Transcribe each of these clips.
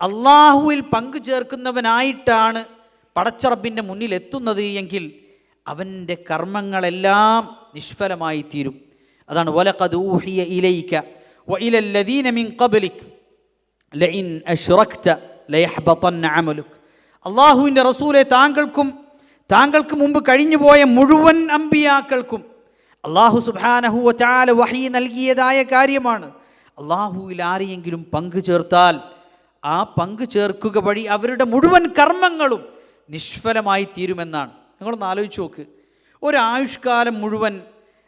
അള്ളാഹുവിൽ പങ്കു ചേർക്കുന്നവനായിട്ടാണ് പടച്ചറബിന്റെ മുന്നിൽ എത്തുന്നത് എങ്കിൽ അവന്റെ കർമ്മങ്ങളെല്ലാം നിഷ്ഫലമായി തീരും. അതാണ് വലഖദ് അമലുക്. അള്ളാഹുവിന്റെ റസൂലെ താങ്കൾക്കും താങ്കൾക്ക് മുമ്പ് കഴിഞ്ഞുപോയ മുഴുവൻ അമ്പിയാക്കൾക്കും അള്ളാഹു സുഹാനഹു വഹി നൽകിയതായ കാര്യമാണ്. അള്ളാഹുവിൽ ആരെയെങ്കിലും പങ്കു ചേർത്താൽ ആ പങ്ക് ചേർക്കുക വഴി അവരുടെ മുഴുവൻ കർമ്മങ്ങളും നിഷ്ഫലമായി തീരുമെന്നാണ്. നിങ്ങളൊന്ന് ആലോചിച്ച് നോക്ക്. ഒരായുഷ്കാലം മുഴുവൻ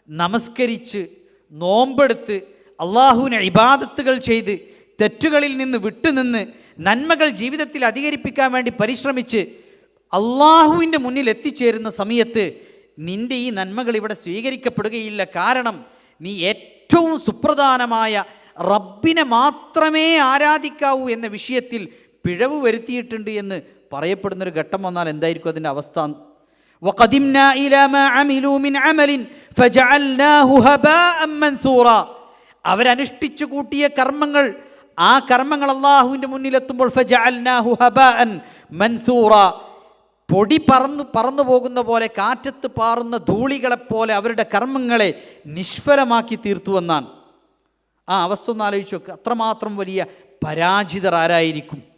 നമസ്കരിച്ച് നോമ്പെടുത്ത് അള്ളാഹുവിനെ ഇബാദത്തുകൾ ചെയ്ത് തെറ്റുകളിൽ നിന്ന് വിട്ടുനിന്ന് നന്മകൾ ജീവിതത്തിൽ അധികരിപ്പിക്കാൻ വേണ്ടി പരിശ്രമിച്ച് അള്ളാഹുവിന്റെ മുന്നിൽ എത്തിച്ചേരുന്ന സമയത്ത് നിന്റെ ഈ നന്മകൾ ഇവിടെ സ്വീകരിക്കപ്പെടുകയില്ല. കാരണം നീ ഏറ്റവും സുപ്രധാനമായ റബ്ബിനെ മാത്രമേ ആരാധിക്കാവൂ എന്ന വിഷയത്തിൽ പിഴവ് വരുത്തിയിട്ടുണ്ട് എന്ന് പറയപ്പെടുന്നൊരു ഘട്ടം വന്നാൽ എന്തായിരിക്കും അതിൻ്റെ അവസ്ഥ وقدمنا إلى ما عملوا من عمل فجعلناه هباء منثورا അവരനുഷ്ഠിച്ചു കൂട്ടിയ കർമ്മങ്ങൾ ആ കർമ്മങ്ങൾ അള്ളാഹുവിൻ്റെ മുന്നിലെത്തുമ്പോൾ ഫജഅൽനാഹു ഹബാഅൻ മൻസൂറ പൊടി പറന്ന് പറന്നു പോകുന്ന പോലെ കാറ്റത്ത് പാറുന്ന ധൂളികളെപ്പോലെ അവരുടെ കർമ്മങ്ങളെ നിഷ്ഫലമാക്കി തീർത്തുവെന്നാണ് ആ അവസ്ഥ ഒന്ന് ആലോചിച്ച് നോക്ക്. അത്രമാത്രം വലിയ പരാജിതർ ആരായിരിക്കും?